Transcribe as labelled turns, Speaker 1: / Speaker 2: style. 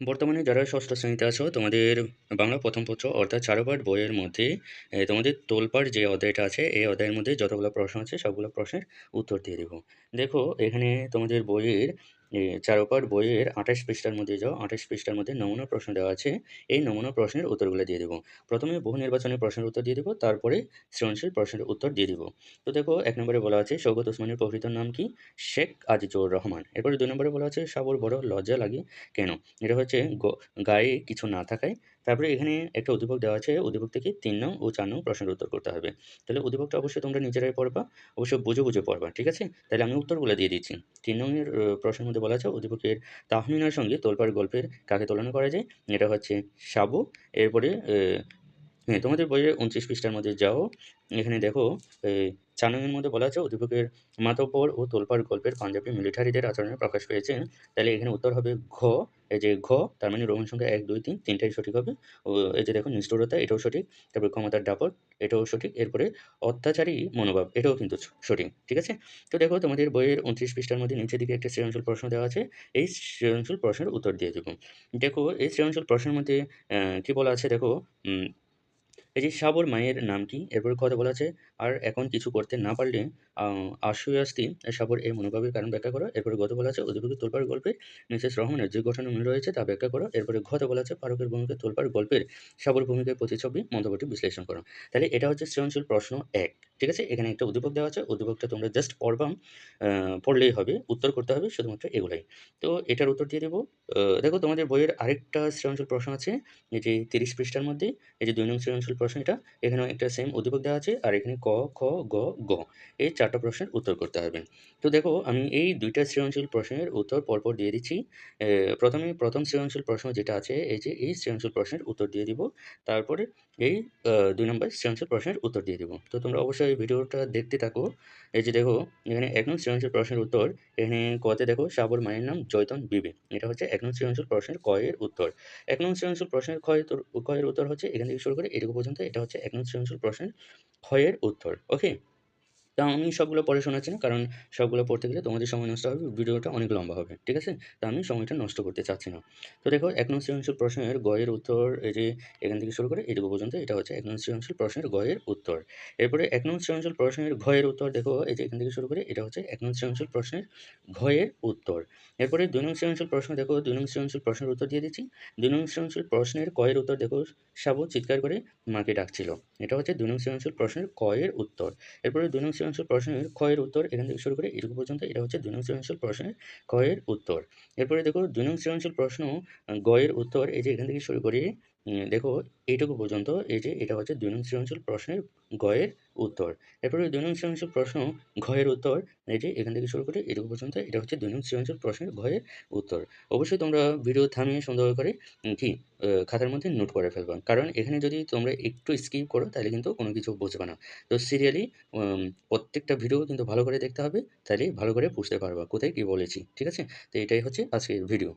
Speaker 1: বর্তমানে যারা ষষ্ঠ শ্রেণীতে আছো, তোমাদের বাংলা প্রথম পত্র অর্থাৎ চারোপাঠ বইয়ের মধ্যে তোমাদের তোলপাড় যে অধ্যায়টা আছে, এই অধ্যায়ের মধ্যে যতগুলো প্রশ্ন আছে, সবগুলো প্রশ্নের উত্তর দিয়ে দেবো। দেখো, এখানে তোমাদের বইয়ের এ, চারুপাঠ বইয়ের আঠাশ পৃষ্ঠার মধ্যে যাও আঠাশ পৃষ্ঠার মধ্যে নমুনা প্রশ্ন দেওয়া আছে। এই নমুনা প্রশ্নের উত্তরগুলো দিয়ে দেবো। প্রথমে বহু নির্বাচনের প্রশ্নের উত্তর দিয়ে দেবো তারপরে সৃজনশীল প্রশ্নের উত্তর দিয়ে দেবো। তো দেখো এক নম্বরে বলা আছে সৌগত ওসমানের প্রকৃত নাম কি? শেখ আজিজুর রহমান। এরপরে দুই নম্বরে বলা আছে সাবর বড় লজ্জা লাগে কেন? এটা হচ্ছে গায়ে কিছু না থাকায় তারপরে এখানে একটা উদ্দীপক দেওয়া আছে। উদ্দীপক থেকে তিন নং ও চার নং প্রশ্নের উত্তর করতে হবে। তাহলে উদ্দীপকটা অবশ্যই তোমরা নিজেরাই পড়বা, অবশ্যই বুঝে বুঝে পড়বা, ঠিক আছে? তাহলে আমি উত্তরগুলো দিয়ে দিচ্ছি। তিন নংয়ের প্রশ্নের মধ্যে বলা আছে উদ্দীপকের তাহমিনার সঙ্গে তোলপাড় গল্পের কাকে তুলনা করা যায়? এটা হচ্ছে সাবু। এরপরে হ্যাঁ তোমাদের বইয়ের উনত্রিশ পৃষ্ঠার মধ্যে যাও। এখানে দেখো এই মধ্যে বলা আছে উদ্দীপকের মাতব্বর ও তোলপাড় গল্পের পাঞ্জাবি মিলিটারিদের আচরণে প্রকাশ পেয়েছে তাহলে এখানে উত্তর হবে ঘ। এই যে ঘ, তার মানে রোমান সংখ্যা এক, দুই, তিন, তিনটাই সঠিক হবে। ও, এই যে দেখো নিষ্ঠুরতা, এটাও সঠিক। তারপরে ক্ষমতার দাপট, এটাও সঠিক। এরপরে অত্যাচারী মনোভাব, এটাও কিন্তু সঠিক, ঠিক আছে? তো দেখো, তোমাদের বইয়ের উনত্রিশ পৃষ্ঠার মধ্যে নিচের দিকে একটা সৃজনশীল প্রশ্ন দেওয়া আছে। এই সৃজনশীল প্রশ্নের উত্তর দিয়ে দেবো। দেখো, এই সৃজনশীল প্রশ্নের মধ্যে কী বলা আছে? দেখো এই যে সাবর মায়ের নাম কি? এরপরে কথা বলা আছে, আর এখন কিছু করতে না পারলে আশুয়াস্তি সাবর এই মনোভাবের কারণ ব্যাখ্যা করো। এরপরে গত বলা আছে অধিপতি তোলপার গল্পে মিসেস রহমানের যে ঘটনা মনে রয়েছে তা ব্যাখ্যা করো। এরপরে ঘত বলা আছে পারকের ভূমিকা তোলপার গল্পের সাবর ভূমিকার প্রতিছবি মন্তব্যটি বিশ্লেষণ করো। তাহলে এটা হচ্ছে সৃজনশীল প্রশ্ন এক। ঠিক আছে? এখানে একটা উদ্দীপক দেওয়া আছে। উদ্দীপকটা তোমরা জাস্ট পড়বাম পড়লেই হবে। উত্তর করতে হবে শুধুমাত্র এগুলাই। তো এটার উত্তর দিয়ে দেবো। দেখো তোমাদের বইয়ের আরেকটা সৃজনশীল প্রশ্ন আছে, এই যে তিরিশ পৃষ্ঠার মধ্যে, এই যে দুই নং সৃজনশীল প্রশ্ন এটা, এখানেও একটা সেম উদ্দীপক দেওয়া আছে, আর এখানে ক, খ, গ গ, এই চারটা প্রশ্নের উত্তর করতে হবে। তো দেখো, আমি এই দুইটা সৃজনশীল প্রশ্নের উত্তর পরপর দিয়ে দিচ্ছি। প্রথমে প্রথম সৃজনশীল প্রশ্ন যেটা আছে, এই যে এই সৃজনশীল প্রশ্নের উত্তর দিয়ে দিব। তারপরে এই দুই নম্বর সৃজনশীল প্রশ্নের উত্তর দিয়ে দিব। তো তোমরা অবশ্যই এই ভিডিওটা দেখতে থাকো। এই যে দেখো, এখানে এক নং সৃজনশীল প্রশ্নের উত্তর। এখানে কতে দেখো, সাবর মায়ের নাম জয়তন বিবি এটা হচ্ছে এক নং সৃজনশীল প্রশ্নের ক এর উত্তর। এক নং সৃজনশীল প্রশ্নের ক্ষয় ক্ষয়ের উত্তর হচ্ছে, এখান থেকে শুরু করে এটুকু পর্যন্ত এটা হচ্ছে এক নং সৃজনশীল প্রশ্নের ক্ষয়ের উত্তর। ওকে তা আমি সবগুলো পড়ে শোনাচ্ছি না কারণ সবগুলো পড়তে গেলে তোমাদের সময় নষ্ট হবে, ভিডিওটা অনেক লম্বা হবে, ঠিক আছে? তা আমি সময়টা নষ্ট করতে চাচ্ছি না। তো দেখো, এক নং সৃজনশীল প্রশ্নের গয়ের উত্তর, এই যে এখান থেকে শুরু করে এটুকু পর্যন্ত, এটা হচ্ছে এক নং সৃজনশীল প্রশ্নের গয়ের উত্তর। এরপরে এক নং সৃজনশীল প্রশ্নের ঘয়ের উত্তর, দেখো, এই যে এখান থেকে শুরু করে, এটা হচ্ছে এক নং সৃজনশীল প্রশ্নের ঘয়ের উত্তর। এরপরে দুই নং সৃজনশীল প্রশ্ন, দেখো, দুই নং সৃজনশীল প্রশ্নের উত্তর দিয়ে দিচ্ছি। দুই নং সৃজনশীল প্রশ্নের কয়ের উত্তর, দেখো, সাবু চিৎকার করে মাকে ডাকছিল। এটা হচ্ছে দুই নং সৃজনশীল প্রশ্নের কয়ের উত্তর। এরপরে দুই নং সৃজনশীল প্রশ্নের ক্ষয়ের উত্তর এখান থেকে শুরু করে এটুকু পর্যন্ত এটা হচ্ছে দুই নং সৃজনশীল প্রশ্নের ক্ষয়ের উত্তর। এরপরে দেখো, দুই নং সৃজনশীল প্রশ্ন গয়ের উত্তর, এই যে এখান থেকে শুরু করে দেখো, এইটুকু পর্যন্ত এই যে এটা হচ্ছে দুই নং সৃজনশীল প্রশ্নের গয়ের উত্তর। এরপরে দুই নং সৃজনশীল প্রশ্ন ঘয়ের উত্তর, এই যে এখান থেকে শুরু করে এটুকু পর্যন্ত এটা হচ্ছে দুই নং সৃজনশীল প্রশ্নের ঘয়ের উত্তর। অবশ্যই তোমরা ভিডিও থামিয়ে সুন্দর করে কি খাতার মধ্যে নোট করে ফেলবা। কারণ এখানে যদি তোমরা একটু স্কিপ করো, তাহলে কিন্তু কোনো কিছু বুঝবে না। তো সিরিয়ালি প্রত্যেকটা ভিডিও কিন্তু ভালো করে দেখতে হবে, তাহলে ভালো করে বুঝতে পারবা। কোথায় কী বলেছি, ঠিক আছে? তো এটাই হচ্ছে আজকের ভিডিও